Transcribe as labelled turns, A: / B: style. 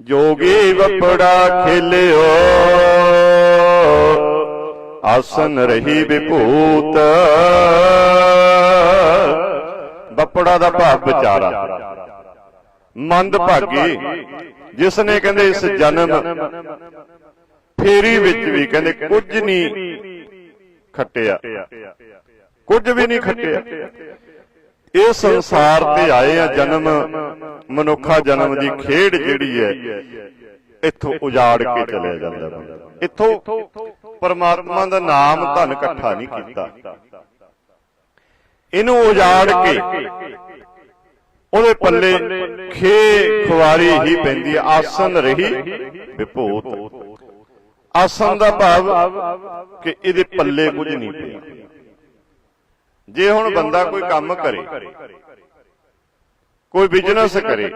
A: ਜੋਗੀ ਵਪੜਾ ਖੇਲਿਓ। ਆਸਨ ਰਹੀ ਵਿਭੂਤ। ਵਪੜਾ ਦਾ ਭਾਵ ਵਿਚਾਰਾ। ਮੰਦ ਭਾਗੀ ਜਿਸ ਨੇ ਕਹਿੰਦੇ ਇਸ ਜਨਮ, ਫੇਰੀ ਵਿੱਚ ਵੀ ਕਹਿੰਦੇ ਕੁਝ ਨਹੀਂ ਖੱਟਿਆ। ਕੁਝ ਵੀ ਨਹੀਂ ਖੱਟਿਆ। ਇਹ ਸੰਸਾਰ ਤੇ ਆਏ ਆ ਜਨਮ। ਮਨੁੱਖਾ ਜਨਮ ਦੀ ਖੇਡ ਜਿਹੜੀ ਹੈ ਇੱਥੋਂ ਉਜਾੜ ਕੇ ਚਲਿਆ ਜਾਂਦਾ ਬੰਦਾ। ਇੱਥੋਂ ਪਰਮਾਤਮਾ ਦਾ ਨਾਮ ਧਨ ਇਕੱਠਾ ਨਹੀਂ ਕੀਤਾ। ਇਹਨੂੰ ਉਜਾੜ ਕੇ ਉਹਦੇ ਪੱਲੇ ਖੇ ਖੁਆਰੀ ਹੀ ਪੈਂਦੀ ਆਸਨ ਰਹੀ ਵਿਭੂਤ। ਆਸਨ ਦਾ ਭਾਵ ਕਿ ਇਹਦੇ ਪੱਲੇ ਕੁਝ ਨਹੀਂ ਪਿਆ। ਜੇ ਹੁਣ ਬੰਦਾ ਕੋਈ ਕੰਮ ਕਰੇ ਕੋਈ ਬਿਜ਼ਨਸ ਕਰੇ